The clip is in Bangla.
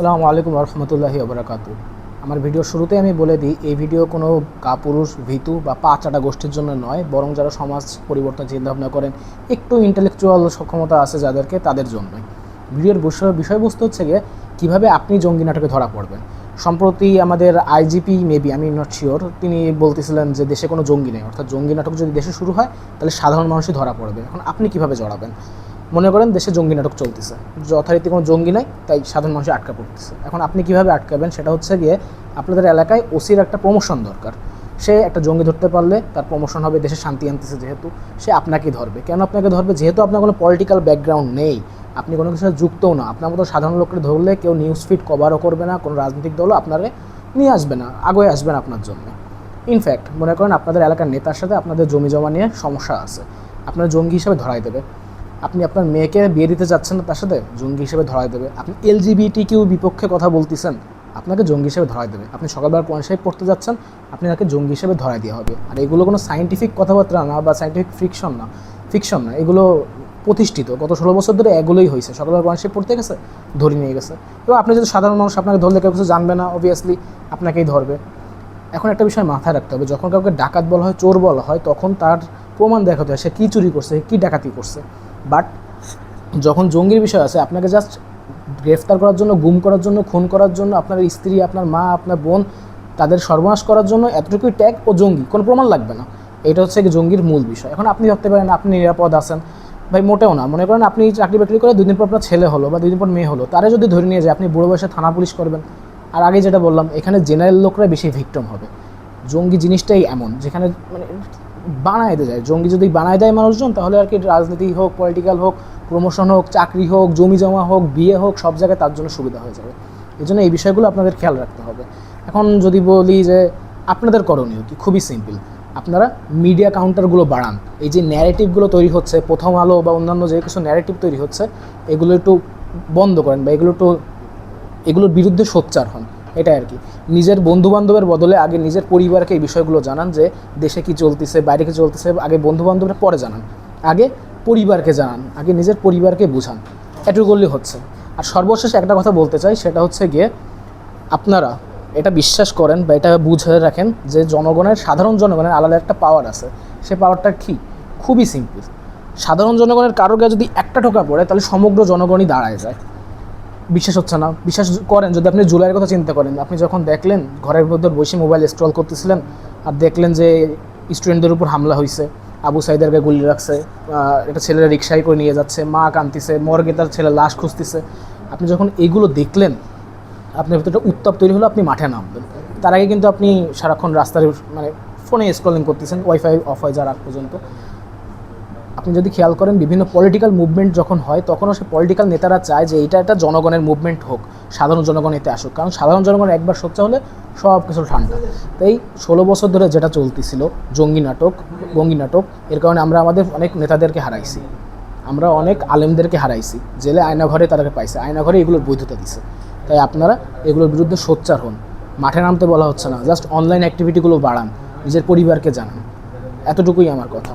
আসসালামু আলাইকুম রহমতুল্লাহি ওবরাকাত আমার ভিডিও শুরুতে আমি বলে দিই, এই ভিডিও কোনো কাপুরুষ, ভীতু বা পাঁচাটা গোষ্ঠীর জন্য নয়, বরং যারা সমাজ পরিবর্তন চিন্তাভাবনা করেন, একটু ইন্টেলেকচুয়াল সক্ষমতা আছে যাদেরকে, তাদের জন্যই। ভিডিওর বিষয়, বিষয়বস্তু হচ্ছে গিয়ে, কীভাবে আপনি জঙ্গি নাটকে ধরা পড়বেন। সম্প্রতি আমাদের আইজিপি, মেবি, আমি নট শিওর তিনি বলতেছিলেন যে দেশে কোনো জঙ্গি নেই। অর্থাৎ জঙ্গি নাটক যদি দেশে শুরু হয়, তাহলে সাধারণ মানুষই ধরা পড়বে। এখন আপনি কীভাবে জড়াবেন? মনে করেন দেশে জঙ্গি নাটক চলতেছে। যথারীতি কোনো জঙ্গি নাই, তাই সাধারণ মানুষ আটকা পড়তেছে। এখন আপনি কীভাবে আটকাবেন সেটা হচ্ছে গিয়ে আপনাদের এলাকায় ওসির একটা প্রমোশন দরকার। সে একটা জঙ্গি ধরতে পারলে তার প্রমোশন হবে, দেশে শান্তি আনতেছে যেহেতু, সে আপনাকেই ধরবে। কেন আপনাকে ধরবে? যেহেতু আপনার কোনো পলিটিক্যাল ব্যাকগ্রাউন্ড নেই, আপনি কোনো কিছু যুক্তও না। আপনার মতো সাধারণ লোককে ধরলে কেউ নিউজ ফিড কভারও করবে না, কোনো রাজনৈতিক দলও আপনারে নিয়ে আসবে না আগে আসবে না আপনার জন্য। ইনফ্যাক্ট মনে করেন আপনাদের এলাকার নেতার সাথে আপনাদের জমি জমা নিয়ে সমস্যা আছে। আপনার জঙ্গি হিসাবে ধরাই দেবে। আপনি আপনার মেয়েকে বিয়ে দিতে যাচ্ছেন না তার সাথে, জঙ্গি হিসেবে ধরাই দেবে। আপনি এলজিবিটি কিউ বিপক্ষে কথা বলতেছেন, আপনাকে জঙ্গি হিসেবে ধরাই দেবে। আপনি সকালবেলা কোরআন সাহেব পড়তে যাচ্ছেন, আপনি তাকে জঙ্গি হিসেবে ধরাই দেওয়া হবে। আর এগুলো কোনো সাইন্টিফিক কথাবার্তা না বা সাইন্টিফিক ফিকশন না। ফিকশন না, এগুলো প্রতিষ্ঠিত। গত ষোলো বছর ধরে এগুলোই হয়েছে। সকালবেলা কোরআন সাহেব পড়তে গেছে, ধরে নিয়ে গেছে। এবং আপনি যদি সাধারণ মানুষ, আপনাকে ধরলে কেউ কিছু জানবে না অবভিয়াসলি আপনাকেই ধরবে। এখন একটা বিষয় মাথায় রাখতে হবে, যখন কাউকে ডাকাত বলা হয়, চোর বলা হয়, তখন তার প্রমাণ দেখাতে হয় সে কী চুরি করছে কী ডাকাতি করছে। বাট যখন জঙ্গির বিষয় আছে, আপনাকে জাস্ট গ্রেফতার করার জন্য, গুম করার জন্য, খুন করার জন্য, আপনার স্ত্রী, আপনার মা, আপনার বোন, তাদের সর্বনাশ করার জন্য এতটুকুই ট্যাগ ও জঙ্গি। কোনো প্রমাণ লাগবে না। এটা হচ্ছে জঙ্গির মূল বিষয়। এখন আপনি ভাবতে পারেন, আপনি নিরাপদ আছেন। ভাই, মোটেও না। মনে করেন আপনি চাকরি বাকরি করে দুদিন পর আপনার ছেলে হলো বা দুদিন পর মেয়ে হলো। তারা যদি ধরে নিয়ে যায়, আপনি বুড়ো বয়সে থানা পুলিশ করবেন। আর আগে যেটা বললাম, এখানে জেনারেল লোকরা বেশি ভিক্টম হবে। জঙ্গি জিনিসটাই এমন, যেখানে মানে দিয়ে যায় জঙ্গি যদি বানায় দেয় মানুষজন, তাহলে আর কি রাজনীতি হোক পলিটিক্যাল হোক প্রমোশন হোক, চাকরি হোক, জমি জমা হোক, বিয়ে হোক, সব জায়গায় তার জন্য সুবিধা হয়ে যাবে। এই জন্য এই বিষয়গুলো আপনাদের খেয়াল রাখতে হবে। এখন যদি বলি যে আপনাদের করণীয় কি? খুবই সিম্পল আপনারা মিডিয়া কাউন্টারগুলো বাড়ান। এই যে ন্যারেটিভগুলো তৈরি হচ্ছে, প্রথম আলো বা অন্যান্য যে কিছু ন্যারেটিভ তৈরি হচ্ছে, এগুলো একটু বন্ধ করেন বা এগুলো একটু, এগুলোর বিরুদ্ধে সোচ্চার হন। এটাই আর কি। নিজের বন্ধু বান্ধবের বদলে আগে নিজের পরিবারকে এই বিষয়গুলো জানান যে দেশে কি চলতেছে, বাইরে কি চলতেছে, আগে বন্ধু বান্ধবরা পরে জানান। আগে পরিবারকে জানান, আগে নিজের পরিবারকে বুঝান। এটুকু করলেই হচ্ছে। আর সর্বশেষ একটা কথা বলতে চাই, সেটা হচ্ছে গিয়ে আপনারা এটা বিশ্বাস করেন বা এটা বুঝে রাখেন যে জনগণের, সাধারণ জনগণের আলাদা একটা পাওয়ার আছে। সে পাওয়ারটা কি? খুবই সিম্পল সাধারণ জনগণের কারও গায়ে যদি একটা ঠোকা পড়ে, তাহলে সমগ্র জনগণই দাঁড়ায় যায়। বিশ্বাস হচ্ছে না। বিশ্বাস করেন, যদি আপনি জুলাইয়ের কথা চিন্তা করেন, আপনি যখন দেখলেন ঘরের মধ্যে বসে মোবাইল স্ক্রল করতেছিলেন আর দেখলেন যে স্টুডেন্টদের উপর হামলা হয়েছে আবু সাইদের গায়ে গুলি রাখছে একটা ছেলেরা রিক্সায় করে নিয়ে যাচ্ছে, মা কান্তিছে মর্গে তার ছেলে লাশ খুঁজতেছে, আপনি যখন এইগুলো দেখলেন, আপনার ভিতরে একটা উত্তাপ তৈরি হলো, আপনি মাঠে নামবেন। তার আগে কিন্তু আপনি সারাক্ষণ রাস্তার মানে ফোনে স্ক্রলিং করতেছেন ওয়াইফাই অফ হয়ে যাওয়ার আগ পর্যন্ত। আপনি যদি খেয়াল করেন, বিভিন্ন পলিটিক্যাল মুভমেন্ট যখন হয়, তখনও সে পলিটিক্যাল নেতারা চায় যে এটা একটা জনগণের মুভমেন্ট হোক, সাধারণ জনগণ এতে আসুক। কারণ সাধারণ জনগণ একবার সোচ্চা হলে সব কিছু ঠান্ডা। তাই ষোলো বছর ধরে যেটা চলতেছিল, জঙ্গি নাটক, বঙ্গি নাটক, এর কারণে আমরা আমাদের অনেক নেতাদেরকে হারাইছি। আমরা অনেক আলেমদেরকে হারাইছি। জেলে আয়নাঘরে তাদেরকে পাইছে। আয়নাঘরে এগুলোর বৈধতা দিছে। তাই আপনারা এগুলোর বিরুদ্ধে সোচ্চার হন। মাঠে নামতে বলা হচ্ছে না। জাস্ট অনলাইন অ্যাক্টিভিটিগুলো বাড়ান। নিজের পরিবারকে জানান। এতটুকুই আমার কথা।